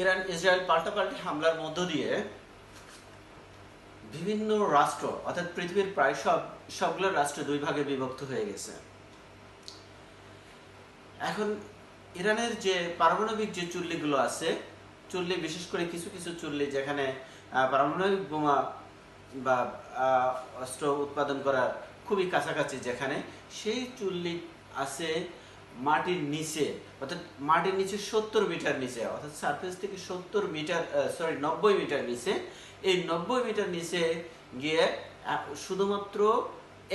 Iran, Israel পাল্টাপাল্টি হামলার মধ্য দিয়ে বিভিন্ন রাষ্ট্র, অর্থাৎ পৃথিবীর প্রায় সব, সবগুলো রাষ্ট্র দুই ভাগে বিভক্ত হয়ে গেছে। এখন ইরানের যে পারমাণবিক যে চুল্লিগুলো আছে, চুল্লি বিশেষ করে কিছু কিছু চুল্লি যেখানে পারমাণবিক বোমা বা অস্ত্র উৎপাদন করা খুবই কাছাকাছি যেখানে, সেই চুল্লি আছে মাটির নিচে, অর্থাৎ মাটির নিচে সত্তর মিটার নিচে, অর্থাৎ সারফেস থেকে সত্তর মিটার সরি নব্বই মিটার নিচে। এই নব্বই মিটার নিচে গিয়ে শুধুমাত্র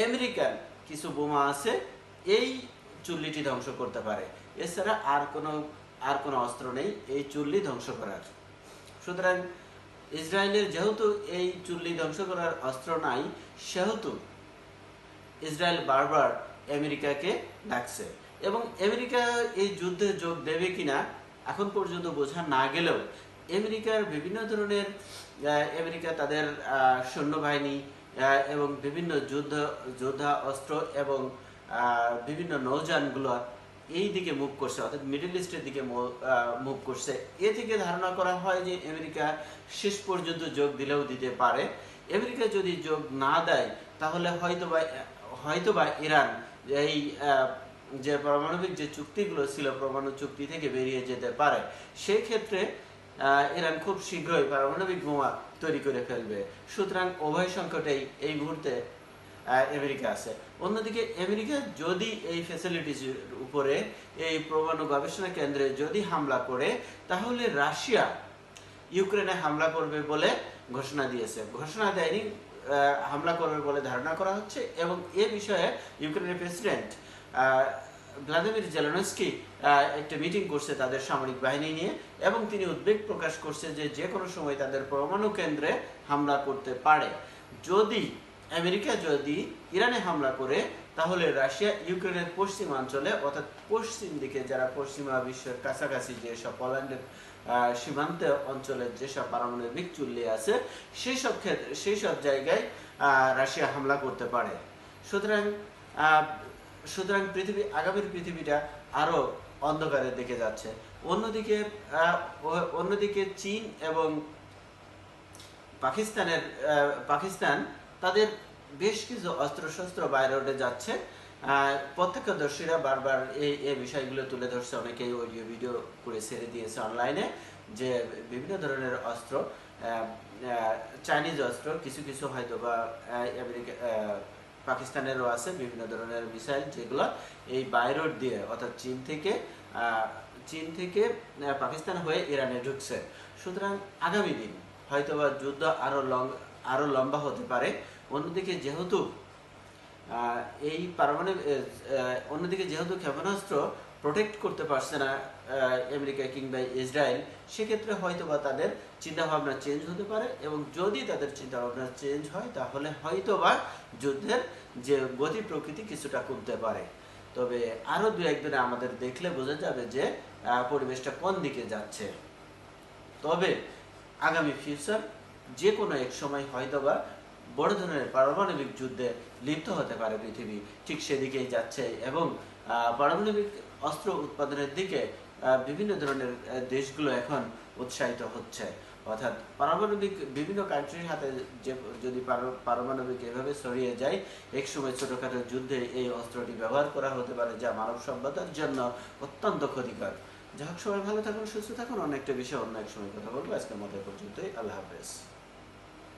আমেরিকান কিছু বোমা আছে, এই চুল্লিটি ধ্বংস করতে পারে। এছাড়া আর কোনো আর কোনো অস্ত্র নেই, এই চুল্লি ধ্বংস করার। সুতরাং ইসরায়েলের যেহেতু এই চুল্লি ধ্বংস করার অস্ত্র নাই, সেহেতু ইসরায়েল বারবার আমেরিকাকে ডাকছে। এবং আমেরিকা এই যুদ্ধে যোগ দেবে কিনা এখন পর্যন্ত বোঝা না গেলেও আমেরিকার বিভিন্ন ধরনের আমেরিকা তাদের সৈন্যবাহিনী এবং বিভিন্ন যুদ্ধ, যোদ্ধা অস্ত্র এবং বিভিন্ন নৌযানগুলো এই দিকে মুভ করছে, অর্থাৎ মিডল ইস্টের দিকে মুভ করছে। এ থেকে ধারণা করা হয় যে আমেরিকা শেষ পর্যন্ত যোগ দিলেও দিতে পারে। আমেরিকা যদি যোগ না দেয়, তাহলে হয়তোবা হয়তোবা ইরান এই যে পারমাণবিক যে চুক্তিগুলো ছিল, পরমাণু চুক্তি থেকে বেরিয়ে যেতে পারে সেই ক্ষেত্রে ইরান খুব শীঘ্রই পারমাণবিক বোমা তৈরি করে ফেলবে। সুতরাং উভয় সংকটেই এই মুহূর্তে আমেরিকা আছে। অন্যদিকে, আমেরিকা যদি এই ফ্যাসিলিটিস উপরে, এই পরমাণু গবেষণা কেন্দ্রে যদি হামলা করে, তাহলে রাশিয়া ইউক্রেনে হামলা করবে বলে ঘোষণা দিয়েছে। ঘোষণা দেয়নি হামলা করবে বলে ধারণা করা হচ্ছে এবং এ বিষয়ে ইউক্রেনের প্রেসিডেন্ট ভ্লাদিমির জেলেনস্কি একটা মিটিং করছে তাদের সামরিক বাহিনী নিয়ে এবং তিনি উদ্বেগ প্রকাশ করছে যে যে কোনো সময় তাদের পরমাণু কেন্দ্রে হামলা করতে পারে। যদি আমেরিকা যদি ইরানে হামলা করে, তাহলে রাশিয়া ইউক্রেনের পশ্চিমাঞ্চলে, অর্থাৎ পশ্চিম দিকে যারা পশ্চিমা বিশ্বের কাছাকাছি যেসব পোল্যান্ডের সীমান্ত অঞ্চলের যেসব পারমাণবিক চুল্লি আছে সেই সব ক্ষেত্রে সেই সব জায়গায় রাশিয়া হামলা করতে পারে। সুতরাং সুতরাং পৃথিবী, আগামীর পৃথিবীটা আরও অন্ধকারের দিকে যাচ্ছে। অন্যদিকে অন্যদিকে চীন এবং পাকিস্তানের পাকিস্তান তাদের বেশ কিছু অস্ত্রশস্ত্র বাইরে উঠে যাচ্ছে। প্রত্যক্ষদর্শীরা বারবার এই এই বিষয়গুলো তুলে ধরছে। অনেকেই অডিও ভিডিও করে ছেড়ে দিয়েছে অনলাইনে যে বিভিন্ন ধরনের অস্ত্র চাইনিজ অস্ত্র, কিছু কিছু হয়তো বা আমেরিকা পাকিস্তানেরও আছে, বিভিন্ন ধরনের মিসাইল যেগুলো এই বাইরোড দিয়ে, অর্থাৎ চীন থেকে চীন থেকে পাকিস্তান হয়ে ইরানে ঢুকছে। সুতরাং আগামী দিন হয়তোবা যুদ্ধ আরও লং আরও লম্বা হতে পারে। অন্যদিকে যেহেতু এই পারমাণবিক অন্যদিকে যেহেতু ক্ষেপণাস্ত্র প্রোটেক্ট করতে পারছে না আমেরিকা কিংবা ইসরায়েল, সেক্ষেত্রে হয়তোবা তাদের চিন্তাভাবনা চেঞ্জ হতে পারে এবং যদি তাদের চিন্তাভাবনা চেঞ্জ হয়, তাহলে হয়তোবা যুদ্ধের যে গতি প্রকৃতি কিছুটা কমতে পারে। তবে আরও দু একদিনে আমাদের দেখলে বোঝা যাবে যে পরিবেশটা কোন দিকে যাচ্ছে। তবে আগামী ফিউচার যে কোনো এক সময় হয়তোবা বড় ধরনের পারমাণবিক যুদ্ধে লিপ্ত হতে পারে পৃথিবী। ঠিক সেদিকেই যাচ্ছে এবং পারমাণবিক অস্ত্র উৎপাদনের দিকে বিভিন্ন ধরনের দেশগুলো এখন উৎসাহিত হচ্ছে। অর্থাৎ পারমাণবিক বিভিন্ন কান্ট্রির হাতে যে, যদি পার- পারমাণবিক এভাবে ছড়িয়ে যায়, এক সময় ছোটখাটো যুদ্ধে এই অস্ত্রটি ব্যবহার করা হতে পারে, যা মানব সভ্যতার জন্য অত্যন্ত ক্ষতিকর। যাই হোক, সবাই ভালো থাকুন, সুস্থ থাকুন, অনেকটা বিষয় অন্য এক সময় কথা বলব। আজকের মতো পর্যন্তই। আল্লাহ হাফেজ।